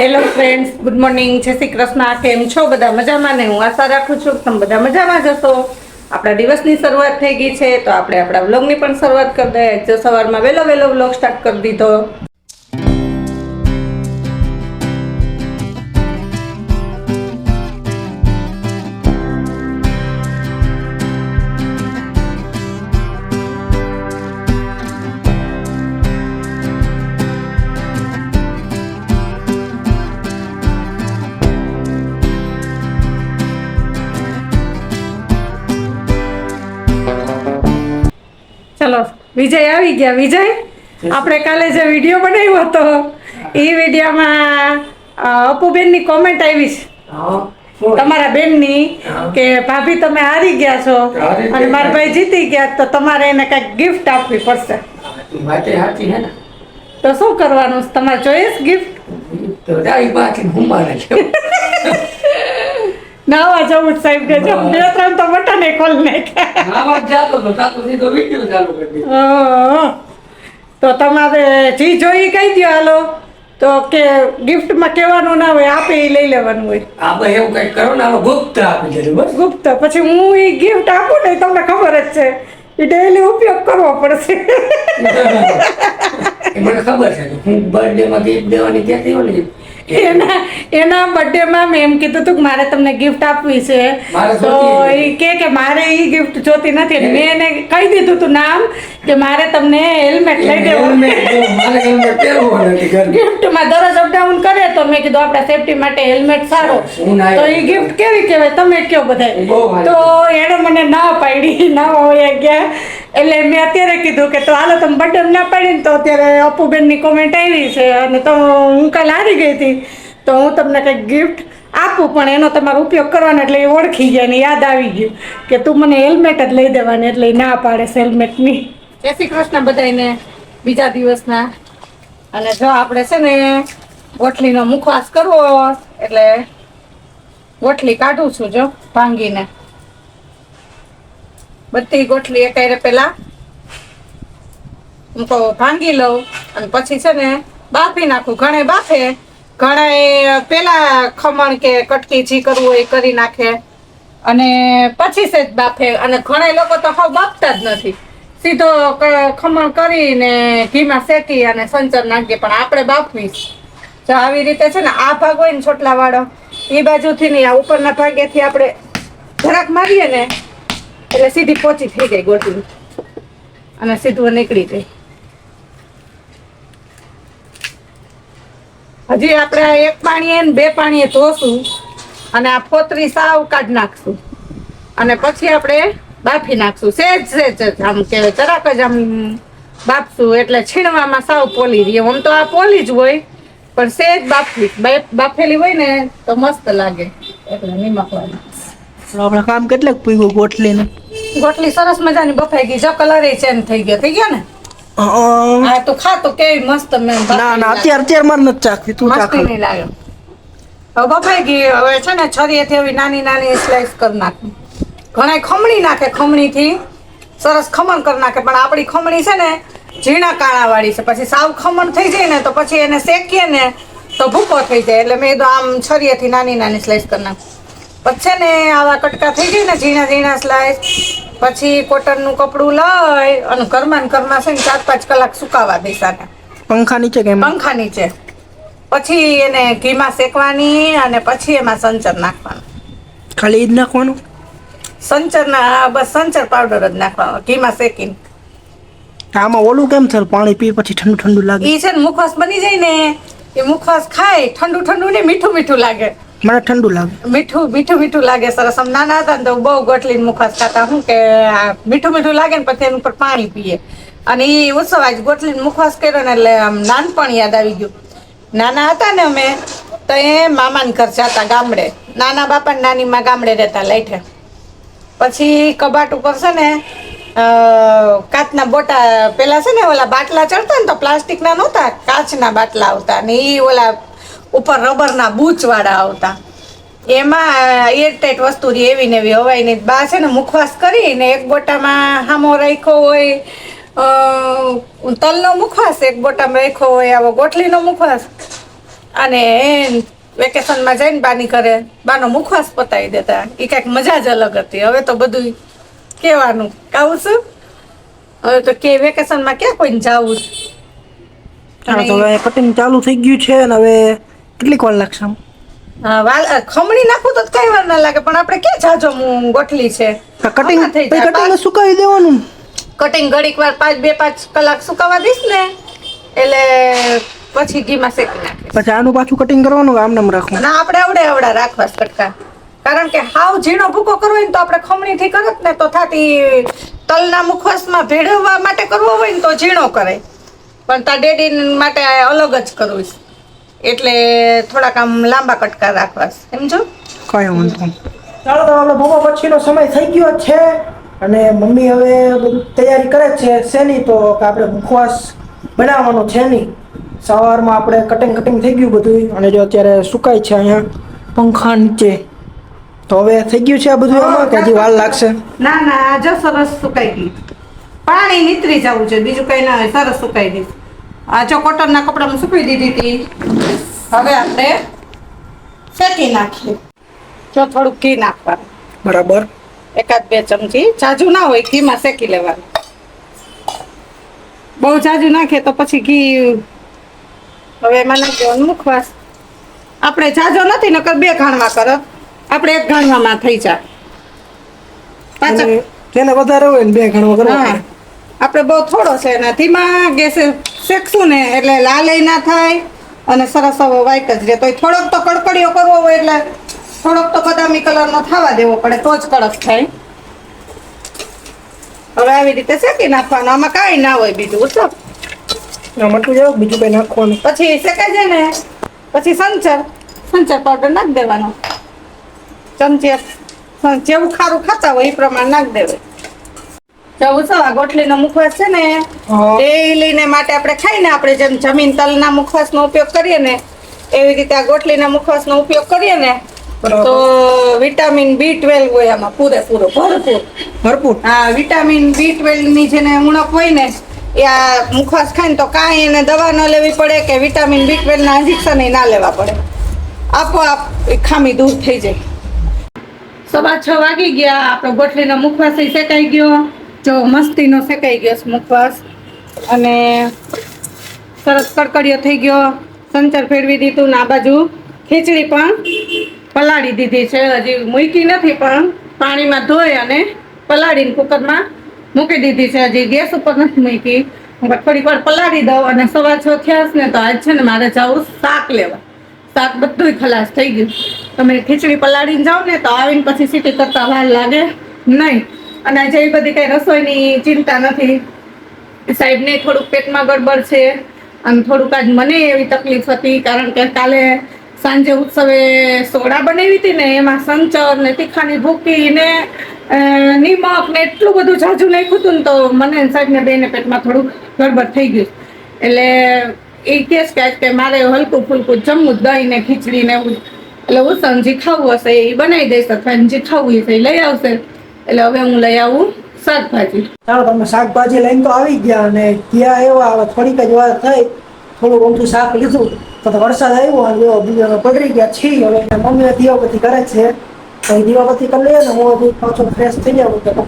Hello friends good morning જય શ્રી કૃષ્ણ. કેમ છો? બધા મજામાં ને હું આશા રાખું છું તમે બધા મજામાં જશો આપણા દિવસની શરૂઆત થઈ ગઈ છે, તો આપણે આપણા વ્લોગની પણ શરૂઆત કરી દઈએ. જો સવારમાં વહેલો વહેલો વ્લોગ સ્ટાર્ટ કરી દીધો. ચલો વિજય આવી ગયા. વિજય આપણે કાલે જે વીડિયો બનાવ્યો હતો એ વિડીયોમાં અપુબેનની કોમેન્ટ આવી છે. તમારા બેનની કે ભાભી તમે હારી ગયા છો અને મારા ભાઈ જીતી ગયા તો તમારે એને કંઈક ગિફ્ટ આપવી પડશે. તો શું કરવાનું? તમારે જોઈએ ગિફ્ટ તો નાવા જવું સાહેબ કે જો બે ત્રણ તો બટન ખોલ નાખ્યા જ જાતો તો તાતો સીધો વિડિયો ચાલુ કરી દીધો તો તમારે જી જોઈ કહી દો હાલો. તો કે ગિફ્ટમાં કહેવાનું ના હોય આપે એ લઈ લેવાનું હોય. આ ભાઈ એવું કઈ કરો ને આમાં ગુપ્ત આપી દીધું બસ. ગુપ્ત. પછી હું એ ગિફ્ટ આપું ને તમને ખબર જ છે. એ ડેલી ઉપયોગ કરવો પડશે. મને ખબર છે હું બર્થડે માં ગિફ્ટ દેવાની કહેતી હોય ને એના એના બર્થડેમાં મેં એમ કીધું હતું કે મારે તમને ગિફ્ટ આપવી છે. તો એ કે કે મારે એ ગિફ્ટ જોતી નથી. મેં એને કહી દીધું હતું નામ કે મારે તમને હેલ્મેટ લઈ દેવું. ગિફ્ટમાં દરરોજ અપડાઉન કરે તો મેં કીધું આપણા સેફટી માટે હેલ્મેટ સારો. તો એ ગિફ્ટ કેવી કહેવાય? તમે કયો બધા? તો એણે મને ના પાડી. ના હોય ગયા. એટલે મેં અત્યારે કીધું કે તો હાલો તમે બર્થડે ના પાડી ને તો અત્યારે અપુબેનની કોમેન્ટ આવી છે. અને તો હું કાલ હારી ગઈ હતી. તો હું તમને કંઈક ગિફ્ટ આપું, પણ એનો તમારો ઉપયોગ કરવાનો એટલે એ ઓળખી જાય ને યાદ આવી ગયું કે તું મને હેલ્મેટ જ લઈ દેવાની એટલે ના પાડે હેલ્મેટની જય શ્રી કૃષ્ણ બધાને બીજા દિવસના. અને જો આપણે છે ને ગોઠલીનો મુખવાસ કરવો એટલે ગોઠલી કાઢું છું જો, ભાંગીને. બધી ગોઠલી એકાયરે પેલા હું તો ભાંગી લઉં અને પછી છે ને બાફી નાખું. ઘણે બાફે ઘણા પેલા ખમણ કે કટકી જી કરવું હોય કરી નાખે. અને પછી છે જ બાફે. અને ઘણા લોકો તો હાવ બાફતા જ નથી. સીધો ખમણ કરીને ઘીમાં શેકી અને સંચર નાખીએ, પણ આપણે બાફવી તો આવી રીતે છે ને, આ ભાગ હોય ને છોટલા વાળો એ બાજુથી નહીં આ ઉપરના ભાગેથી આપણે જરાક મારીએ ને, એટલે સીધી પોચી થઈ જાય ગોટી. અને સીધું નીકળી જાય. હજી આપણે એક પાણીએ ને બે પાણીએ ધોશું અને આ ફોતરી સાવ કાઢી નાખશું. અને પછી આપણે બાફી નાખશું. સેજ સેજ આમ કે જરાક જ આમ બાફશું એટલે છીણવામાં સાવ પોલી રહીએ આમ તો આ પોલી જ હોય પણ સેજ બાફવી. બાફેલી હોય ને તો મસ્ત લાગે. એટલે નિમક વાળી આપણે કામ કેટલાક પૂગ્યું ગોઠલીને ગોટલી સરસ મજાની બફાઈ ગઈ. જો કલર ચેન્જ થઈ ગયો. થઈ ગયો ને? હા તો ખા કેવી મસ્ત મેં ના ના અત્યારે અત્યારે મારે નથી ચાખવી તું ચાખ. મસ્તી નહીં લાગે હવે બફાઈ ગઈ હવે છે ને છરીએથી એવી નાની નાની સ્લાઇસ કરી નાખી. ઘણા ખમણી નાખે ખમણીથી. સરસ ખમણ કરી નાખે પણ આપણી ખમણી છે ને ઝીણા કાણાવાળી છે. પછી સાવ ખમણ થઈ જાય ને તો પછી એને શેકીએ ને તો ભૂકો થઈ જાય. એટલે મેં કીધું આમ છરીએથી નાની નાની સ્લાઇસ કરી નાખું. પછી ને આવા કટકા થઈ જાય ને ઝીણા ઝીણા સ્લાઇસ પછી કોટનનું કપડું લઈ અને ઘરમાં ઘરમાં છે ને ચાર પાંચ કલાક સુકાવા દઈશ પંખા નીચે કેમ પંખા નીચે પછી એને ઘીમાં શેકવાની અને પછી એમાં સંચર નાખવાનું. ખાલી જ નાખવાનું? સંચર ના બસ સંચર પાવડર જ નાખવાનો ઘીમાં શેકીને. આમાં ઓલું કેમ થાય? પાણી પી પછી ઠંડુ ઠંડુ લાગે? એ છે ને મુખવાસ બની જાય ને એ મુખવાસ ખાય ઠંડુ ઠંડુ ને મીઠું મીઠું લાગે. મને ઠંડુ લાગે. મીઠું મીઠું મીઠું લાગે સરસ. આમ નાના હતા ને તો બહુ ગોટલીને મુખવાસ ખાતા. શું કે આ મીઠું મીઠું લાગે ને પછી એનું ઉપર પાણી પીએ. અને એ ઉત્સવ આજ ગોટલીને મુખવાસ કર્યો ને એટલે આમ નાનપણ યાદ આવી ગયું. નાના હતા ને અમે, તો એ મામાને ઘર જતા ગામડે. નાના બાપા ને નાની માં ગામડે રહેતા લાઈઠે. પછી કબાટ ઉપર છે ને કાચના બોટા પેલા છે ને ઓલા બાટલા ચડતા ને તો પ્લાસ્ટિકના નહોતા, કાચના બાટલા આવતા. ને એ ઓલા ઉપર રબરના બૂચવાળા આવતા. એમાં એરટાઈટ વસ્તુ એવી ને એવી હવાઈ નહીં બા છે ને મુખવાસ કરીને એક બોટામાં હામો રાખ્યો હોય તલનો મુખવાસ એક બોટામાં રાખ્યો હોય, આવો ગોઠલીનો મુખવાસ. અને વેકેશનમાં જઈને બાની કરે બાનો મુખવાસ પતાવી દેતા. એ કાંઈક મજા જ અલગ હતી. હવે તો બધું કહેવાનું. કહું શું? હવે તો કે વેકેશનમાં ક્યાં કોઈને જવું ચાલુ થઈ ગયું છે અને હવે કેટલીક વાર લાગશે આમ? ખમણી નાખું તો કઈ વાર ના લાગે પણ આપણે ક્યાં જાજો હું ગોઠલી છે? કટિંગ થઈ. કટિંગ સુકાવી દેવાનું. કટિંગ ઘડીક વાર પાંચ બે પાંચ કલાક સુકાવા દઈશ ને એટલે પછી ઘીમાં શેકી નાખે પછી આનું પાછું કટિંગ કરવાનું આમ નામ રાખવું ના આપણે આવડે આવડા રાખવા કટકા. કારણ કે હાવ ઝીણો ભૂકો કરવો હોય ને તો આપણે ખમણીથી કરત ને તો થાતી તલના મુખવાસમાં ભેળવવા માટે કરવો હોય ને તો ઝીણો કરે. પણ તા ડેડી માટે અલગ જ કરવું છે. એટલે થોડાક આમ લાંબા કટકા રાખવા. સમજો? કઈ વાંધો ચાલો તો આપણે બપોર પછીનો સમય થઈ ગયો છે અને મમ્મી હવે બધું તૈયારી કરે છે શેની તો કે આપણે મુખવાસ બનાવવાનો છે નહીં. સવારમાં આપણે કટિંગ કટિંગ થઈ ગયું બધું અને જો અત્યારે સુકાય છે અહીંયા પંખા નીચે. તો હવે થઈ ગયું છે આ બધું એમાં કે હજી વાર લાગશે? ના ના જો સરસ સુકાઈ ગઈ પાણી નીતરી જવું છે બીજું કઈ ના હોય સરસ સુકાઈ ગઈ આ જો કોટનના કપડામાં સુકાઈ દીધી હતી. હવે આપણે શેકી નાખીએ. જો થોડુંક ઘી નાખવાનું. બરાબર. એકાદ બે ચમચી. જાજુ ના હોય ઘીમાં શેકી લેવાનું. બહુ જાજુ નાખે તો પછી ઘી હવે એમાં નાખી મુખવાસ આપણે જાજો નથી નકર બે ઘાણવા કરો. આપણે એક ઘાણવામાં થઈ જાય. અને જેને વધારે હોય ને બે ઘણો હા. કરવા આપણે બહુ થોડો છે અને ધીમા ગેસે શેકશું ને એટલે લાલય ના થાય અને સરસ હવે વ્હાઈટ જ રહે. તો થોડોક તો કડકડીઓ કરવો હોય એટલે થોડોક તો બદામી કલરનો થવા દેવો પડે તો જ કડક થાય. હવે આવી રીતે શેકી નાખવાનું. આમાં કાંઈ ના હોય બીજું ઉત્સવ મટલું જાવ બીજું કંઈ નાખવાનું. પછી શેકાઈ જાય ને પછી સંચર સંચર પાવડર નાખી દેવાનો. ચમચી જેવું ખારું ખાતા હોય એ પ્રમાણે નાખી દેવાય. જો ઉત્સવ આ મુખવાસ છે ને એ લઈને ને માટે આપણે ખાઈને આપણે જેમ જમીન તલના મુખવાસનો ઉપયોગ કરીએ ને એવી રીતે આ મુખવાસ મુખવાસનો ઉપયોગ કરીએ ને તો વિટામિન બી ટ્વેલ્વ હોય આમાં પૂરેપૂરો ભરપૂર. ભરપૂર? હા વિટામિન બી ટ્વેલ્વની જેને ઉણપ હોય ને એ આ મુખવાસ ખાય ને તો કાંઈ એને દવા ન લેવી પડે કે વિટામિન બી ટ્વેલ્વ ના ઇન્જેક્શન ના લેવા પડે. આપોઆપ એ ખામી દૂર થઈ જાય. સવા છ વાગી ગયા આપણો ગોઠલીનો મુખવાસ શેકાઈ ગયો. જો મસ્તીનો શેકાઈ ગયો સ્મૂકવાસ અને સરસ કડકડીયો થઈ ગયો. સંચર ફેરવી દીધું ને આ બાજુ ખીચડી પણ પલાળી દીધી છે. હજી મૂકી નથી પણ પાણીમાં ધોઈ અને પલાળીને કુકરમાં મૂકી દીધી છે. હજી ગેસ ઉપર નથી મૂકી. થોડીક વાર પલાળી દઉં અને સવા છ થયા ને તો આજ છે ને મારે જવું શાક લેવા. શાક બધુંય ખલાસ થઈ ગયું. તમે ખીચડી પલાળીને જાઓ ને તો આવીને પછી સીટી કરતા વાર લાગે નહીં. અને આજે એ બધી કઈ રસોઈની ચિંતા નથી. સાહેબને થોડુંક પેટમાં ગડબડ છે અને થોડુંક આજ મને એવી તકલીફ હતી કારણ કે કાલે સાંજે ઉત્સવે સોડા બનાવી હતી ને એમાં સંચર ને તીખાની ભૂકી ને નિમક ને એટલું બધું જાજુ નાખ્યું હતું ને તો મને સાહેબને બેને પેટમાં થોડુંક ગડબડ થઈ ગયું. એટલે એ કહે કે કે મારે હલકું ફૂલકું જમવું દહીં ને ખીચડી ને એવું. એટલે ઉત્સવ જે ખાવું હશે એ બનાવી દઈશ અથવા જે ખાવું એ લઈ આવશે. એટલે હવે હું લઈ આવું શાકભાજી. ચાલો, તમે શાકભાજી લઈને તો આવી ગયા અને ત્યાં એવા થોડીક જ વાર થઈ થોડું ઊંધું શાક લીધું, તો વરસાદ આવ્યો અને એવો બીજો અમે ગયા છીએ હવે મમ્મી દીવાબત્તી કરે છે. તો દીવાબત્તી કરી લઈએ ને, હું પાછો ફ્રેશ થઈ જાઉં. તો